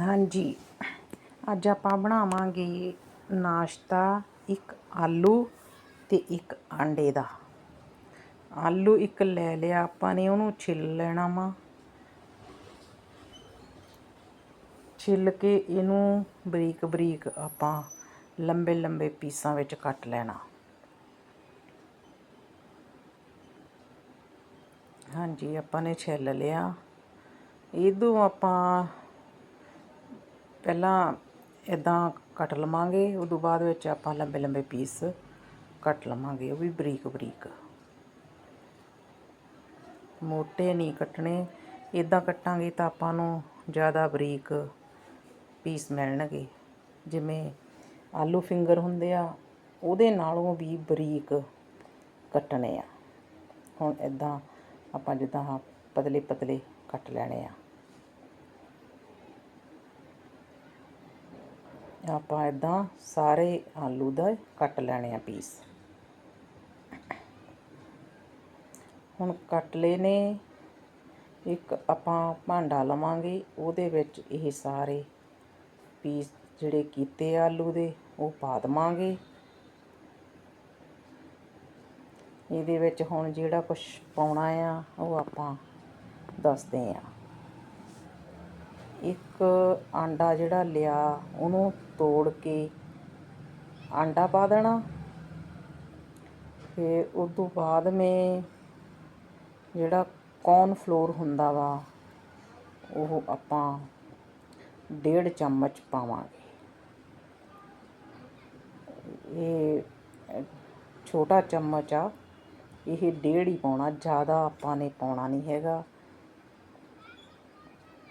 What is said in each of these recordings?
ਹਾਂਜੀ। ਅੱਜ ਆਪਾਂ ਬਣਾਵਾਂਗੇ ਨਾਸ਼ਤਾ, ਇੱਕ ਆਲੂ ਤੇ ਇੱਕ ਆਂਡੇ ਦਾ। ਆਲੂ ਇੱਕ ਲੈ ਲਿਆ ਆਪਾਂ ਨੇ, ਉਹਨੂੰ ਛਿੱਲ ਲੈਣਾ ਵਾ। ਛਿੱਲ ਕੇ ਇਹਨੂੰ ਬਰੀਕ ਬਰੀਕ ਆਪਾਂ ਲੰਬੇ ਲੰਬੇ ਪੀਸਾਂ ਵਿੱਚ ਕੱਟ ਲੈਣਾ। ਹਾਂਜੀ, ਆਪਾਂ ਨੇ ਛਿੱਲ ਲਿਆ। ਇਹਦੋਂ ਆਪਾਂ ਪਹਿਲਾਂ ਇੱਦਾਂ ਕੱਟ ਲਵਾਂਗੇ, ਉਦੋਂ ਬਾਅਦ ਵਿੱਚ ਆਪਾਂ ਲੰਬੇ ਲੰਬੇ ਪੀਸ ਕੱਟ ਲਵਾਂਗੇ, ਉਹ ਵੀ ਬਰੀਕ ਬਰੀਕ। ਮੋਟੇ ਨਹੀਂ ਕੱਟਣੇ ਇਦਾਂ ਕੱਟਾਂਗੇ ਤਾਂ ਆਪਾਂ ਨੂੰ ਜ਼ਿਆਦਾ ਬਰੀਕ ਪੀਸ ਮਿਲਣਗੇ। ਜਿਵੇਂ ਆਲੂ ਫਿੰਗਰ ਹੁੰਦੇ ਆ, ਉਹਦੇ ਨਾਲੋਂ ਵੀ ਬਰੀਕ ਕੱਟਣੇ ਆ। ਹੁਣ ਇਦਾਂ ਆਪਾਂ ਜਿੱਦਾਂ ਪਤਲੇ ਪਤਲੇ ਕੱਟ ਲੈਣੇ ਆ। ਆਪਾਂ ਇਦਾਂ ਸਾਰੇ ਆਲੂ ਦਾ ਕੱਟ ਲੈਣੇ ਆ ਪੀਸ ਹੁਣ ਕੱਟ ਲਏ ਨੇ। ਇੱਕ ਆਪਾਂ ਭਾਂਡਾ ਲਵਾਂਗੇ, ਉਹਦੇ ਵਿੱਚ ਇਹ ਸਾਰੇ ਪੀਸ ਜਿਹੜੇ ਕੀਤੇ ਆਲੂ ਦੇ, ਉਹ ਪਾ ਦਵਾਂਗੇ। ਇਹਦੇ ਵਿੱਚ ਹੁਣ ਜਿਹੜਾ ਕੁਝ ਪਾਉਣਾ ਆ, ਉਹ ਆਪਾਂ ਦੱਸਦੇ ਆ। ਇੱਕ ਆਂਡਾ ਜਿਹੜਾ ਲਿਆ, ਉਹਨੂੰ ਤੋੜ ਕੇ ਆਂਡਾ ਪਾ ਦੇਣਾ। ਫਿਰ ਉਸ ਤੋਂ ਬਾਅਦ ਮੈਂ ਜਿਹੜਾ ਕੌਰਨ ਫਲੋਰ ਹੁੰਦਾ ਵਾ, ਉਹ ਆਪਾਂ ਡੇਢ ਚਮਚ ਪਾਵਾਂਗੇ। ਇਹ ਛੋਟਾ ਚਮਚ ਆ, ਇਹ ਡੇਢ ਹੀ ਪਾਉਣਾ, ਜ਼ਿਆਦਾ ਆਪਾਂ ਨੇ ਪਾਉਣਾ ਨਹੀਂ ਹੈਗਾ।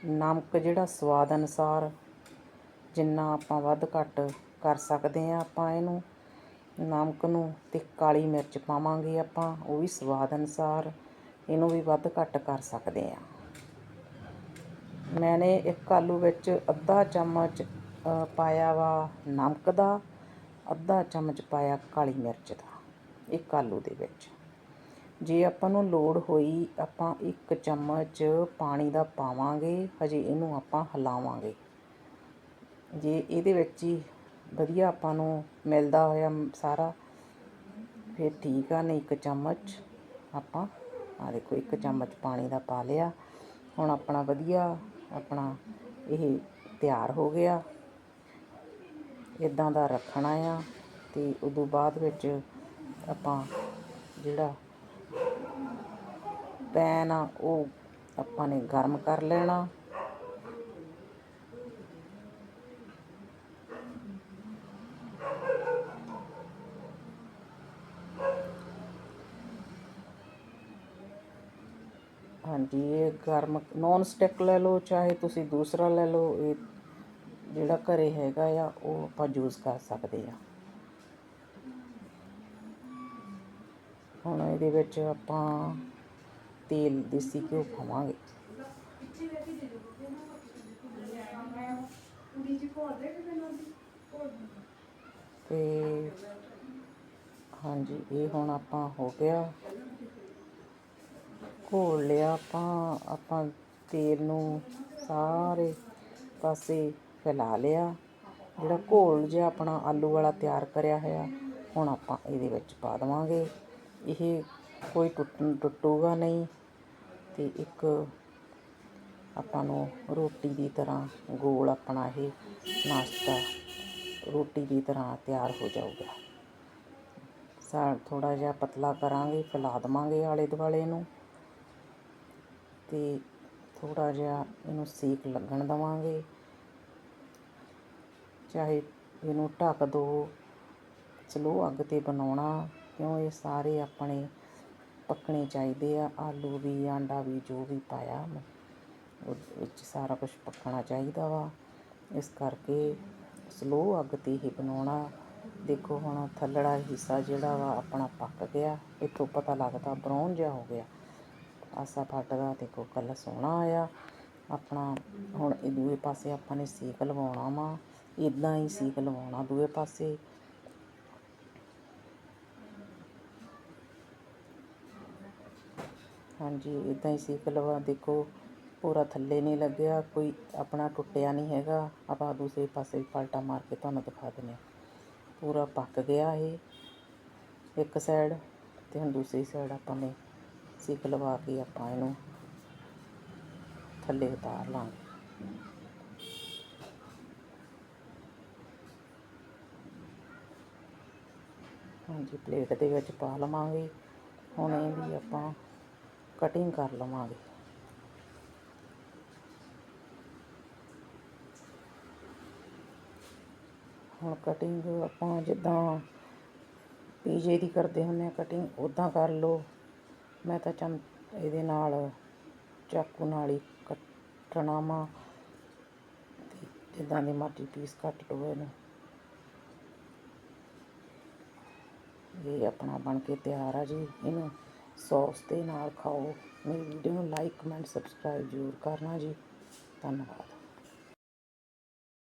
ਨਮਕ ਜਿਹੜਾ ਸਵਾਦ ਅਨੁਸਾਰ ਜਿੰਨਾ ਆਪਾਂ ਵੱਧ ਘੱਟ ਕਰ ਸਕਦੇ ਹਾਂ ਆਪਾਂ ਇਹਨੂੰ, ਨਮਕ ਨੂੰ ਅਤੇ ਕਾਲੀ ਮਿਰਚ ਪਾਵਾਂਗੇ ਆਪਾਂ, ਉਹ ਵੀ ਸਵਾਦ ਅਨੁਸਾਰ ਇਹਨੂੰ ਵੀ ਵੱਧ ਘੱਟ ਕਰ ਸਕਦੇ ਹਾਂ। ਮੈਨੇ ਇੱਕ ਆਲੂ ਵਿੱਚ ਅੱਧਾ ਚਮਚ ਪਾਇਆ ਵਾ ਨਮਕ ਦਾ, ਅੱਧਾ ਚਮਚ ਪਾਇਆ ਕਾਲੀ ਮਿਰਚ ਦਾ, ਇੱਕ ਆਲੂ ਦੇ ਵਿੱਚ। ਜੇ ਆਪਾਂ ਨੂੰ ਲੋੜ ਹੋਈ, ਆਪਾਂ ਇੱਕ ਚਮਚ ਪਾਣੀ ਦਾ ਪਾਵਾਂਗੇ, ਹਜੇ ਇਹਨੂੰ ਆਪਾਂ ਹਿਲਾਵਾਂਗੇ। ਜੇ ਇਹਦੇ ਵਿੱਚ ਹੀ ਵਧੀਆ ਆਪਾਂ ਨੂੰ ਮਿਲਦਾ ਹੋਇਆ ਸਾਰਾ, ਫਿਰ ਠੀਕ ਆ, ਨਹੀਂ ਇੱਕ ਚਮਚ ਆਪਾਂ ਆ ਦੇਖੋ, ਇੱਕ ਚਮਚ ਪਾਣੀ ਦਾ ਪਾ ਲਿਆ। ਹੁਣ ਆਪਣਾ ਵਧੀਆ, ਆਪਣਾ ਇਹ ਤਿਆਰ ਹੋ ਗਿਆ। ਇਦਾਂ ਦਾ ਰੱਖਣਾ ਆ ਤੇ ਉਦੋਂ ਬਾਅਦ ਵਿੱਚ ਆਪਾਂ ਜਿਹੜਾ ਪੈਨ ਆ, ਉਹ ਆਪਾਂ ਨੇ ਗਰਮ ਕਰ ਲੈਣਾ। ਹਾਂਜੀ, ਇਹ ਗਰਮ ਨੌਨ ਸਟਿਕ ਲੈ ਲਓ, ਚਾਹੇ ਤੁਸੀਂ ਦੂਸਰਾ ਲੈ ਲਓ, ਇਹ ਜਿਹੜਾ ਘਰੇ ਹੈਗਾ ਆ, ਉਹ ਆਪਾਂ ਯੂਜ਼ ਕਰ ਸਕਦੇ ਆ। ਹੁਣ ਇਹਦੇ ਵਿੱਚ ਆਪਾਂ ਤੇਲ ਦੇਸੀ ਘਿਓ ਖਾਵਾਂਗੇ। ਤੇ ਹਾਂਜੀ, ਇਹ ਹੁਣ ਆਪਾਂ ਹੋ ਗਿਆ। ਘੋਲ ਲਿਆ ਆਪਾਂ ਆਪਾਂ ਤੇਲ ਨੂੰ ਸਾਰੇ ਪਾਸੇ ਫੈਲਾ ਲਿਆ। ਜਿਹੜਾ ਘੋਲ ਜਿਹਾ ਆਪਣਾ ਆਲੂ ਵਾਲਾ ਤਿਆਰ ਕਰਿਆ ਹੋਇਆ, ਹੁਣ ਆਪਾਂ ਇਹਦੇ ਵਿੱਚ ਪਾ ਦੇਵਾਂਗੇ। ਇਹ ਕੋਈ ਟੁੱਟ ਟੁੱਟੂਗਾ ਨਹੀਂ। ਤੇ ਇੱਕ ਆਪਾਂ ਨੂੰ ਰੋਟੀ ਦੀ ਤਰ੍ਹਾਂ ਗੋਲ ਆਪਣਾ ਇਹ ਨਾਸ਼ਤਾ ਰੋਟੀ ਦੀ ਤਰ੍ਹਾਂ ਤਿਆਰ ਹੋ ਜਾਊਗਾ। ਸਾ ਥੋੜ੍ਹਾ ਜਿਹਾ ਪਤਲਾ ਕਰਾਂਗੇ, ਫੈਲਾ ਦੇਵਾਂਗੇ ਆਲੇ ਦੁਆਲੇ ਨੂੰ ਅਤੇ ਥੋੜ੍ਹਾ ਜਿਹਾ ਇਹਨੂੰ ਸੇਕ ਲੱਗਣ ਦਵਾਂਗੇ। ਚਾਹੇ ਇਹਨੂੰ ਢੱਕ ਦੋ ਸਲੋ ਅੱਗ ਤੇ ਬਣਾਉਣਾ, ਕਿਉਂ ਇਹ ਸਾਰੇ ਆਪਣੇ ਪੱਕਣੇ ਚਾਹੀਦੇ ਆ, ਆਲੂ ਵੀ, ਆਂਡਾ ਵੀ, ਜੋ ਵੀ ਪਾਇਆ ਉਹ ਵਿੱਚ ਸਾਰਾ ਕੁਝ ਪੱਕਣਾ ਚਾਹੀਦਾ ਵਾ। ਇਸ ਕਰਕੇ ਸਲੋ ਅੱਗ ਤੇ ਹੀ ਬਣਾਉਣਾ। ਦੇਖੋ ਹੁਣ ਥੱਲੜਾ ਹਿੱਸਾ ਜਿਹੜਾ ਵਾ ਆਪਣਾ ਪੱਕ ਗਿਆ, ਇੱਥੋਂ ਪਤਾ ਲੱਗਦਾ ਬਰਾਊਨ ਜਿਹਾ ਹੋ ਗਿਆ। ਆਸਾ ਫਟਦਾ ਦੇਖੋ ਕਲਰ ਸੋਹਣਾ ਆਇਆ। ਆਪਣਾ ਹੁਣ ਇਹ ਦੂਏ ਪਾਸੇ ਆਪਾਂ ਨੇ ਸੇਕ ਲਵਾਉਣਾ ਵਾ ਇਦਾਂ ਹੀ ਸੇਕ ਲਵਾਉਣਾ ਦੂਏ ਪਾਸੇ। ਹਾਂਜੀ ਇੱਦਾਂ ਹੀ ਸੇਕ ਲਵਾ ਦੇਖੋ, ਪੂਰਾ ਥੱਲੇ ਨਹੀਂ ਲੱਗਿਆ, ਕੋਈ ਆਪਣਾ ਟੁੱਟਿਆ ਨਹੀਂ ਹੈਗਾ। ਆਪਾਂ ਦੂਸਰੇ ਪਾਸੇ ਵੀ ਪਲਟਾ ਮਾਰ ਕੇ ਤੁਹਾਨੂੰ ਦਿਖਾ ਦਿੰਦੇ ਹਾਂ। ਪੂਰਾ ਪੱਕ ਗਿਆ ਇਹ, ਇੱਕ ਸਾਈਡ ਤੇ ਹੁਣ ਦੂਸਰੀ ਸਾਈਡ ਆਪਾਂ ਨੇ ਸਿੱਕ ਲਵਾ ਕੇ ਆਪਾਂ ਇਹਨੂੰ ਥੱਲੇ ਉਤਾਰ ਲਾਂਗੇ। ਹਾਂਜੀ, ਪਲੇਟ ਦੇ ਵਿੱਚ ਪਾ ਲਵਾਂਗੇ। ਹੁਣ ਇਹਦੀ ਆਪਾਂ ਕਟਿੰਗ ਕਰ ਲਵਾਂਗੇ। ਹੁਣ ਕਟਿੰਗ ਆਪਾਂ ਜਿੱਦਾਂ ਪੀਜੇ ਦੀ ਕਰਦੇ ਹੁੰਦੇ ਆ ਕਟਿੰਗ ਉਦਾਂ ਕਰ ਲਓ। ਮੈਂ ਤਾਂ ਚਮ ਇਹਦੇ ਨਾਲ ਚਾਕੂ ਨਾਲ ਹੀ ਕੱਟਣਾ ਵਾ। ਤੇ ਜਿੱਦਾਂ ਦੇ ਮਰਜ਼ੀ ਪੀਸ ਕੱਟ ਲਓ ਇਹਨੂੰ। ਇਹ ਆਪਣਾ ਬਣ ਕੇ ਤਿਆਰ ਆ ਜੀ ਇਹਨੂੰ। ਸੌਸ ਦੇ ਨਾਲ ਖਾਓ। ਮੇਰੀ ਵੀਡੀਓ ਨੂੰ ਲਾਈਕ ਕਮੈਂਟ ਸਬਸਕ੍ਰਾਈਬ ਜ਼ਰੂਰ ਕਰਨਾ ਜੀ। ਧੰਨਵਾਦ।